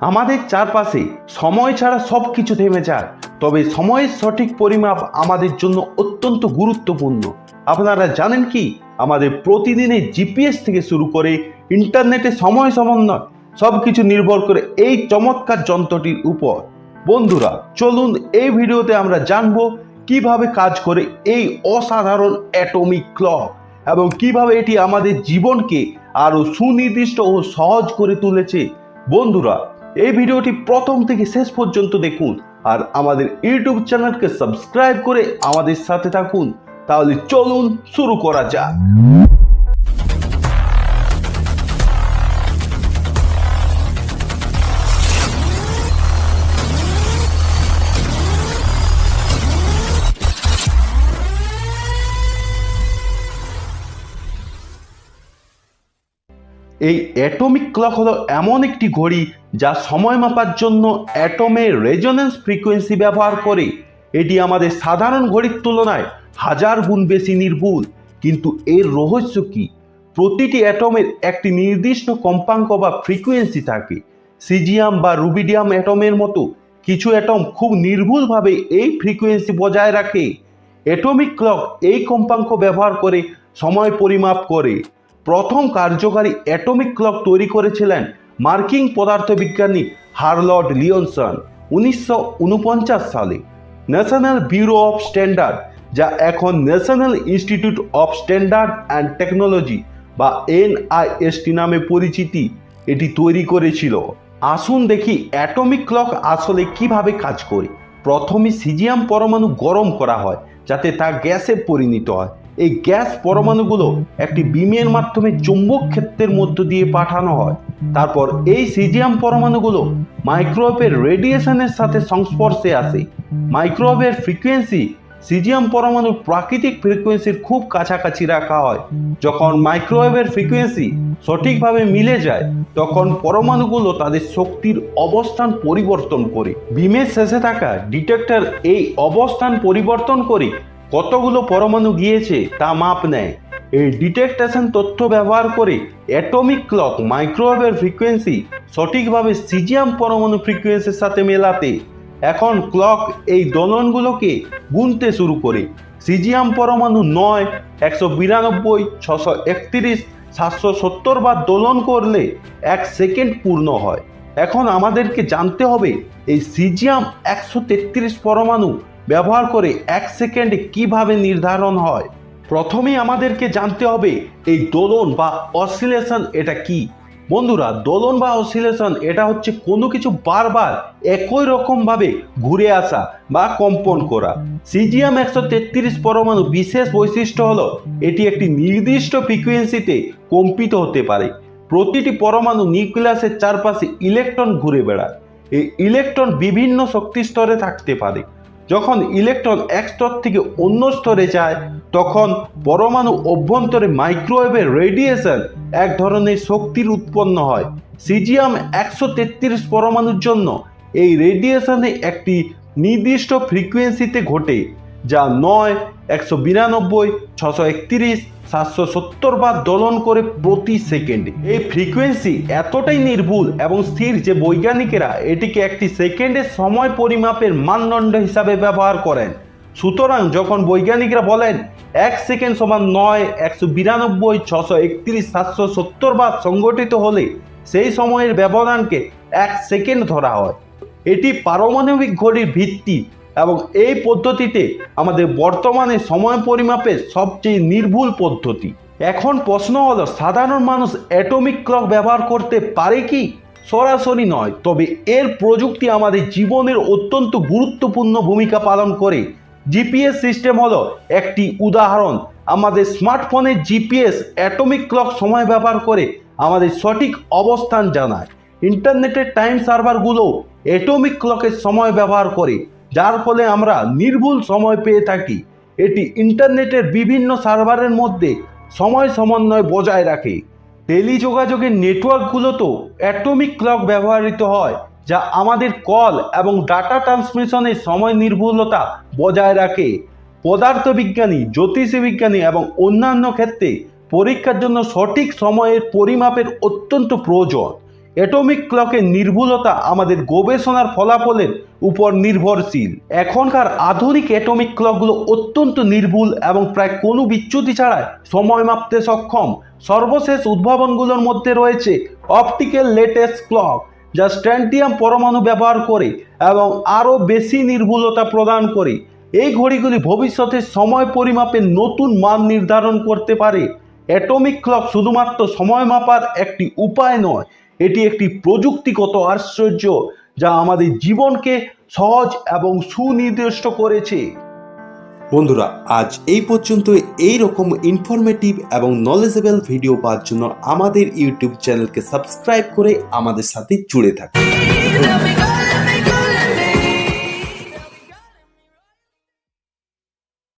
আমাদের চারপাশে সময় ছাড়া সব কিছু থেমে যায়। তবে সময়ের সঠিক পরিমাপ আমাদের জন্য অত্যন্ত গুরুত্বপূর্ণ। আপনারা জানেন কি? আমাদের প্রতিদিনের জিপিএস থেকে শুরু করে ইন্টারনেটে সময় সমন্বয় সব কিছু নির্ভর করে এই চমৎকার যন্ত্রটির উপর। বন্ধুরা, চলুন এই ভিডিওতে আমরা জানব কীভাবে কাজ করে এই অসাধারণ অ্যাটমিক ক্লক এবং কীভাবে এটি আমাদের জীবনকে আরও সুনির্দিষ্ট ও সহজ করে তুলেছে। বন্ধুরা এই ভিডিওটি প্রথম থেকে শেষ পর্যন্ত দেখুন আর আমাদের ইউটিউব চ্যানেলকে সাবস্ক্রাইব করে আমাদের সাথে থাকুন। তাহলে চলুন শুরু করা যাক। এই অ্যাটমিক ক্লক হলো এমন একটি ঘড়ি যা সময় মাপার জন্য অ্যাটমের রেজোনেন্স ফ্রিকোয়েন্সি ব্যবহার করে। এটি আমাদের সাধারণ ঘড়ির তুলনায় হাজার গুণ বেশি নির্ভুল। কিন্তু এর রহস্য কি? প্রতিটি অ্যাটমের একটি নির্দিষ্ট কম্পাঙ্ক বা ফ্রিকোয়েন্সি থাকে। সিজিয়াম বা রুবিডিয়াম অ্যাটমের মতো কিছু অ্যাটম খুব নির্ভুলভাবে এই ফ্রিকোয়েন্সি বজায় রাখে। অ্যাটমিক ক্লক এই কম্পাঙ্ক ব্যবহার করে সময় পরিমাপ করে। প্রথম কার্যকারী অ্যাটমিক ক্লক তৈরি করেছিলেন মার্কিন পদার্থবিজ্ঞানী হার্লড লিওনসন উনিশশো উনপঞ্চাশ সালে। ন্যাশনাল ব্যুরো অফ স্ট্যান্ডার্ড, যা এখন National Institute of Standard and Technology বা এনআইএসটি নামে পরিচিতি, এটি তৈরি করেছিল। আসুন দেখি অ্যাটমিক ক্লক আসলে কীভাবে কাজ করে। প্রথমে সিজিয়াম পরমাণু গরম করা হয়, যাতে তা গ্যাসে পরিণত হয়। এই গ্যাস পরমাণুগুলো একটি বিমের মাধ্যমে চুম্বক ক্ষেত্রের মধ্য দিয়ে পাঠানো হয়। তারপর এই সিজিয়াম পরমাণুগুলো মাইক্রোওয়েভের রেডিয়েশনের সাথে সংস্পর্শে আসে। মাইক্রোওয়েভের ফ্রিকোয়েন্সি সিজিয়াম পরমাণুর প্রাকৃতিক ফ্রিকোয়েন্সির খুব কাছাকাছি রাখা হয়। যখন মাইক্রোওয়েভের ফ্রিকোয়েন্সি সঠিকভাবে মিলে যায়, তখন পরমাণুগুলো তাদের শক্তির অবস্থান পরিবর্তন করে। বিমের শেষে থাকা ডিটেক্টর এই অবস্থান পরিবর্তন করে কতগুলো পরমাণু গিয়েছে তা মাপ নেয়। এই ডিটেকটেশন তথ্য ব্যবহার করে অ্যাটমিক ক্লক মাইক্রোওয়েভের ফ্রিকোয়েন্সি সঠিকভাবে সিজিয়াম পরমাণু ফ্রিকোয়েন্সির সাথে মেলাতে। এখন ক্লক এই দোলনগুলোকে গুনতে শুরু করে। সিজিয়াম পরমাণু নয়, একশো বিরানব্বই, ছশো একত্রিশ, সাতশো সত্তর বার দোলন করলে এক সেকেন্ড পূর্ণ হয়। এখন আমাদেরকে জানতে হবে, এই সিজিয়াম একশো তেত্রিশ পরমাণু ব্যবহার করে এক সেকেন্ডে কীভাবে নির্ধারণ হয়? প্রথমেই আমাদেরকে জানতে হবে, এই দোলন বা অসিলেশন এটা কি? বন্ধুরা, দোলন বা অসিলেশন এটা হচ্ছে কোনো কিছু বারবার একই রকমভাবে ঘুরে আসা বা কম্পন করা। সিজিয়াম একশো তেত্রিশ পরমাণু বিশেষ বৈশিষ্ট্য হলো, এটি একটি নির্দিষ্ট ফ্রিকুয়েন্সিতে কম্পিত হতে পারে। প্রতিটি পরমাণু নিউক্লিয়াসের চারপাশে ইলেকট্রন ঘুরে বেড়ায়। এই ইলেকট্রন বিভিন্ন শক্তি স্তরে থাকতে পারে। যখন ইলেকট্রন এক স্তর থেকে অন্য স্তরে যায়, তখন পরমাণু অভ্যন্তরে মাইক্রোওয়েভের রেডিয়েশন এক ধরনের শক্তির উৎপন্ন হয়। সিজিয়াম একশো তেত্রিশ পরমাণুর জন্য এই রেডিয়েশনে একটি নির্দিষ্ট ফ্রিকোয়েন্সিতে ঘটে। যা নয়, একশো বিরানব্বই, ছশো একত্রিশ, সাতশো সত্তর বার দোলন করে প্রতি সেকেন্ডে। এই ফ্রিকোয়েন্সি এতটাই নির্ভুল এবং স্থির যে বৈজ্ঞানিকেরা এটিকে একটি সেকেন্ডের সময় পরিমাপের মানদণ্ড হিসাবে ব্যবহার করেন। সুতরাং যখন বৈজ্ঞানিকরা বলেন, এক সেকেন্ড সমান নয়, একশো বিরানব্বই, ছশো একত্রিশ, সাতশো সত্তর বার সংগঠিত হলে সেই সময়ের ব্যবধানকে এক সেকেন্ড ধরা হয়। এটি পারমাণবিক ঘড়ির ভিত্তি এবং এই পদ্ধতিতে আমাদের বর্তমানে সময় পরিমাপের সবচেয়ে নির্ভুল পদ্ধতি। এখন প্রশ্ন হলো, সাধারণ মানুষ অ্যাটমিক ক্লক ব্যবহার করতে পারে কি? সরাসরি নয়, তবে এর প্রযুক্তি আমাদের জীবনের অত্যন্ত গুরুত্বপূর্ণ ভূমিকা পালন করে। জিপিএস সিস্টেম হলো একটি উদাহরণ। আমাদের স্মার্টফোনের জিপিএস অ্যাটমিক ক্লক সময় ব্যবহার করে আমাদের সঠিক অবস্থান জানায়। ইন্টারনেটের টাইম সার্ভারগুলো অ্যাটমিক ক্লকের সময় ব্যবহার করে। যার ফলে আমরা নির্ভুল সময় পেয়ে থাকি। এটি ইন্টারনেটের বিভিন্ন সার্ভারের মধ্যে সময় সমন্বয় বজায় রাখে। টেলিযোগাযোগের নেটওয়ার্কগুলোতেও অ্যাটমিক ক্লক ব্যবহৃত হয়, যা আমাদের কল এবং ডাটা ট্রান্সমিশনের সময় নির্ভুলতা বজায় রাখে। পদার্থবিজ্ঞানী জ্যোতিষী বিজ্ঞানী এবং অন্যান্য ক্ষেত্রে পরীক্ষার জন্য সঠিক সময়ের পরিমাপের অত্যন্ত প্রয়োজন। অ্যাটমিক ক্লকের নির্ভুলতা আমাদের গবেষণার ফলাফলের উপর নির্ভরশীল। এখনকার আধুনিক অ্যাটমিক ক্লকগুলো অত্যন্ত নির্ভুল এবং প্রায় কোনো বিচ্যুতি ছাড়াই সময় মাপতে সক্ষম। সর্বশেষ উদ্ভাবনগুলোর মধ্যে রয়েছে অপটিক্যাল লেটেস্ট ক্লক, যা স্ট্যান্টিয়াম পরমাণু ব্যবহার করে এবং আরও বেশি নির্ভুলতা প্রদান করে। এই ঘড়িগুলি ভবিষ্যতে সময় পরিমাপের নতুন মান নির্ধারণ করতে পারে। অ্যাটমিক ক্লক শুধুমাত্র সময় মাপার একটি উপায় নয় এটি একটি প্রযুক্তিগত আশ্চর্য যা আমাদের জীবনকে সহজ এবং সুনির্দিষ্ট করেছে। বন্ধুরা আজ এই পর্যন্ত এই রকম ইনফরমেটিভ এবং নলেজেবল ভিডিও পাওয়ার জন্য আমাদের ইউটিউব চ্যানেলকে সাবস্ক্রাইব করে আমাদের সাথে জুড়ে থাকুন।